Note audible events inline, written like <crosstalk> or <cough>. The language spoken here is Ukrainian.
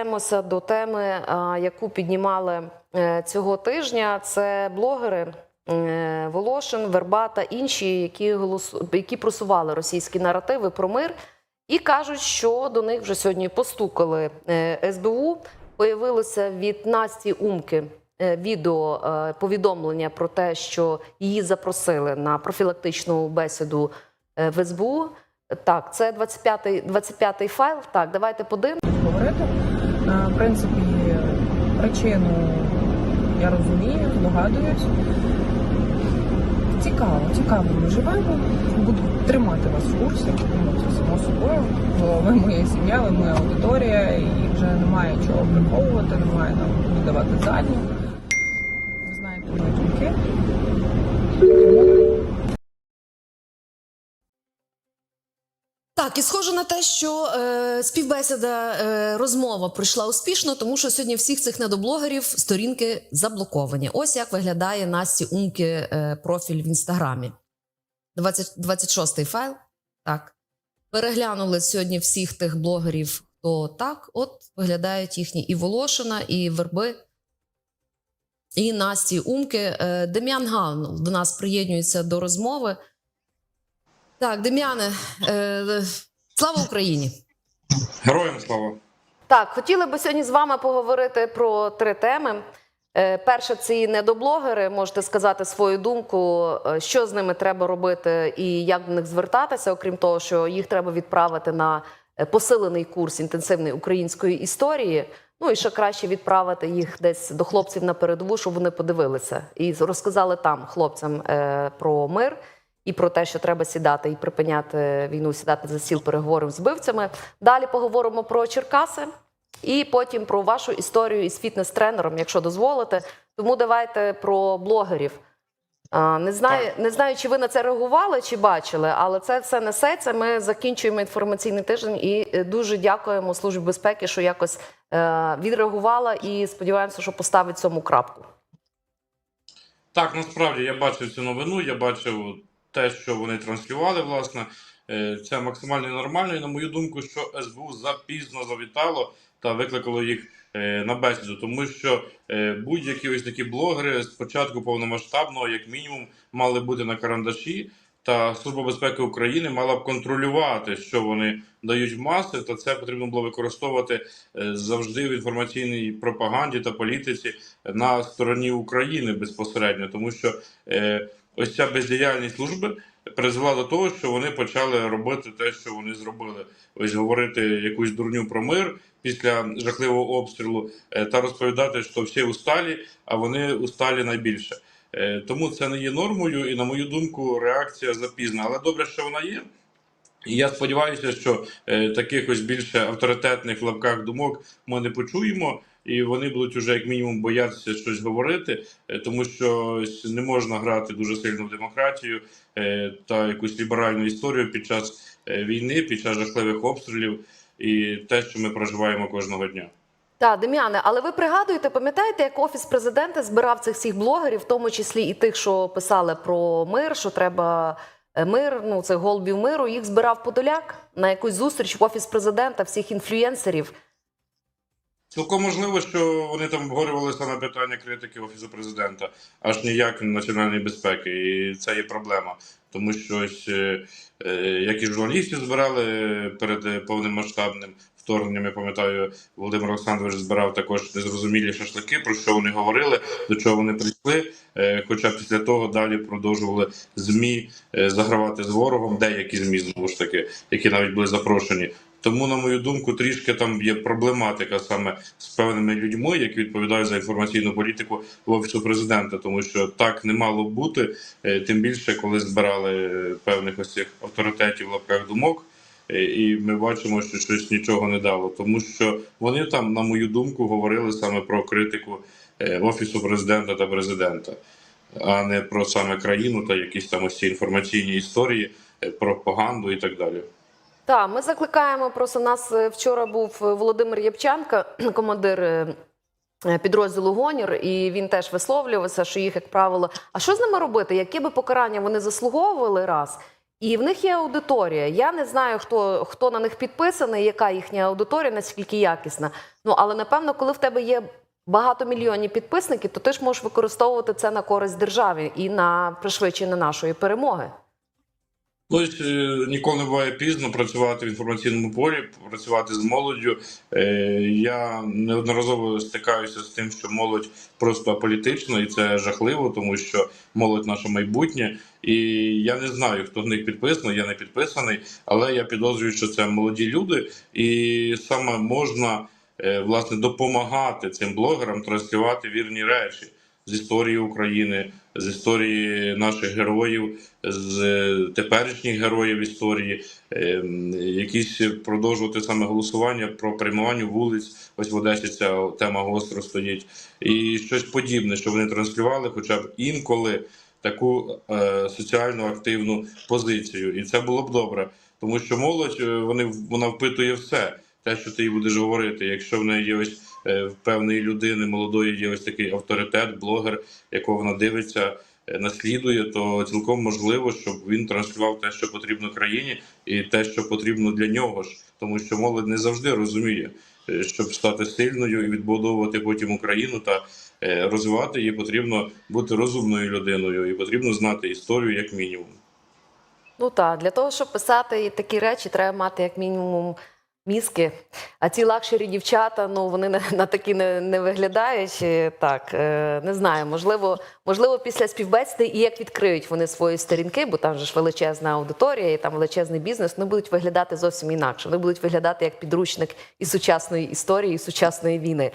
Повертаємося до теми, яку піднімали е, цього тижня. Це блогери е, Волошин, Верба та інші, які голосу... які просували російські наративи про мир, і кажуть, що до них вже сьогодні постукали е, СБУ. Появилося від Насті Умки відео повідомлення про те, що її запросили на профілактичну бесіду в СБУ. Так, це 25-й 25-й файл. Так, давайте подивимося. В принципі, причину я розумію, догадуюсь. Цікаво, цікаво ми живемо. Буду тримати вас в курсі, це само собою. Бо ви моя сім'я, ви моя аудиторія, і вже немає чого приховувати, немає нам віддавати давати задню. Так, і схоже на те, що е, співбесіда, е, розмова пройшла успішно, тому що сьогодні всіх цих недоблогерів сторінки заблоковані. Ось як виглядає Насті Умки е, профіль в інстаграмі. 20, 26-й файл. Так. Переглянули сьогодні всіх тих блогерів, хто так. От виглядають їхні і Волошина, і Верби, і Насті Умки. Е, Дем'ян Гаунов до нас приєднується до розмови. Так, Дем'яне, е, слава Україні! Героям слава! Так, хотіли би сьогодні з вами поговорити про три теми. Е, Перше, це недоблогери. Можете сказати свою думку, е, що з ними треба робити і як до них звертатися, окрім того, що їх треба відправити на е, посилений курс інтенсивної української історії. Ну і ще краще відправити їх десь до хлопців на передову, щоб вони подивилися і розказали там хлопцям е, про мир і про те, що треба сідати і припиняти війну, сідати за стіл переговорів з вбивцями. Далі поговоримо про Черкаси. І потім про вашу історію із фітнес-тренером, якщо дозволите. Тому давайте про блогерів. Не знаю, не знаю, чи ви на це реагували, чи бачили, але це все несеться. Ми закінчуємо інформаційний тиждень і е, дуже дякуємо Службі безпеки, що якось е, відреагувала і сподіваємося, що поставить цьому крапку. Так, насправді я бачив цю новину, я бачив те, що вони транслювали, власне. Е, Це максимально нормально. І на мою думку, що СБУ запізно завітало та викликало їх е, на бесіду, тому що е, будь-які ось такі блогери спочатку повномасштабного, як мінімум, мали бути на карандаші. Та Служба безпеки України мала б контролювати, що вони дають в маси, та це потрібно було використовувати е, завжди в інформаційній пропаганді та політиці на стороні України безпосередньо, тому що е, ось ця бездіяльність служби призвела до того, що вони почали робити те, що вони зробили. Ось говорити якусь дурню про мир після жахливого обстрілу е, та розповідати, що всі усталі, а вони усталі найбільше. Е, Тому це не є нормою, і на мою думку, реакція запізна. Але добре, що вона є. І я сподіваюся, що е, таких ось більше авторитетних в лапках думок ми не почуємо, і вони будуть уже як мінімум боятися щось говорити, е, тому що не можна грати дуже сильно в демократію та якусь ліберальну історію під час війни, під час жахливих обстрілів і те, що ми проживаємо кожного дня. Так, Дем'яне, але ви пригадуєте, пам'ятаєте, як офіс президента збирав цих всіх блогерів, в тому числі і тих, що писали про мир, що треба е, мир, ну це голубів миру. Їх збирав Подоляк на якусь зустріч в офіс президента, всіх інфлюєнсерів. Цілком можливо, що вони там обговорювали саме питання критики офісу президента, аж ніяк національної безпеки, і це є проблема. Тому що ось е, е, як і журналістів збирали перед е, повномасштабним вторгненням, я пам'ятаю, Володимир Олександрович збирав також незрозумілі шашлики, про що вони говорили, до чого вони прийшли. Е, Хоча після того далі продовжували змі е, загравати з ворогом, деякі змі знову ж таки, які навіть були запрошені. Тому, на мою думку, трішки там є проблематика саме з певними людьми, які відповідають за інформаційну політику в офісу президента, тому що так не мало бути, е, тим більше, коли збирали певних ось цих авторитетів в лапках думок. Е, І ми бачимо, що щось нічого не дало, тому що вони там, на мою думку, говорили саме про критику е, офісу президента та президента, а не про саме країну та якісь там ось ці інформаційні історії, е, пропаганду і так далі. Так, ми закликаємо. Просто нас вчора був Володимир Євченко, <clears throat> командир підрозділу Гонір, і він теж висловлювався, що їх, як правило, а що з ними робити? Які би покарання вони заслуговували раз? І в них є аудиторія. Я не знаю, хто, хто на них підписаний, яка їхня аудиторія, наскільки якісна. Ну але напевно, коли в тебе є багатомільйонні підписники, то ти ж можеш використовувати це на користь державі і на пришвидшення нашої перемоги. Ну, ніколи не буває пізно працювати в інформаційному полі, працювати з молоддю. Е, Я неодноразово стикаюся з тим, що молодь просто аполітична, і це жахливо, тому що молодь наше майбутнє. І я не знаю, хто в них підписаний, я не підписаний, але я підозрюю, що це молоді люди, і саме можна е, власне допомагати цим блогерам транслювати вірні речі з історії України, з історії наших героїв, з е, теперішніх героїв історії, ем, якісь продовжувати саме голосування про приймування вулиць. Ось в Одесі ця тема гостро стоїть, і щось подібне, що вони транслювали, хоча б інколи таку е, соціально активну позицію, і це було б добре, тому що молодь е, вони вона впитує все. Те, що ти їй будеш говорити, якщо в неї є ось в певної людини молодої є ось такий авторитет, блогер, якого вона дивиться, е, наслідує, то цілком можливо, щоб він транслював те, що потрібно країні, і те, що потрібно для нього ж, тому що молодь не завжди розуміє, е, щоб стати сильною і відбудовувати потім Україну та е, розвивати її, потрібно бути розумною людиною, і потрібно знати історію як мінімум. Ну так, для того, щоб писати такі речі, треба мати як мінімум мізки. А ці лакшері дівчата, ну вони на, на такі не, не виглядають. Е, Так, е, не знаю, можливо, можливо, після співбесіди і як відкриють вони свої сторінки, бо там же ж величезна аудиторія, і там величезний бізнес, вони будуть виглядати зовсім інакше. Вони будуть виглядати як підручник із сучасної історії, і сучасної війни.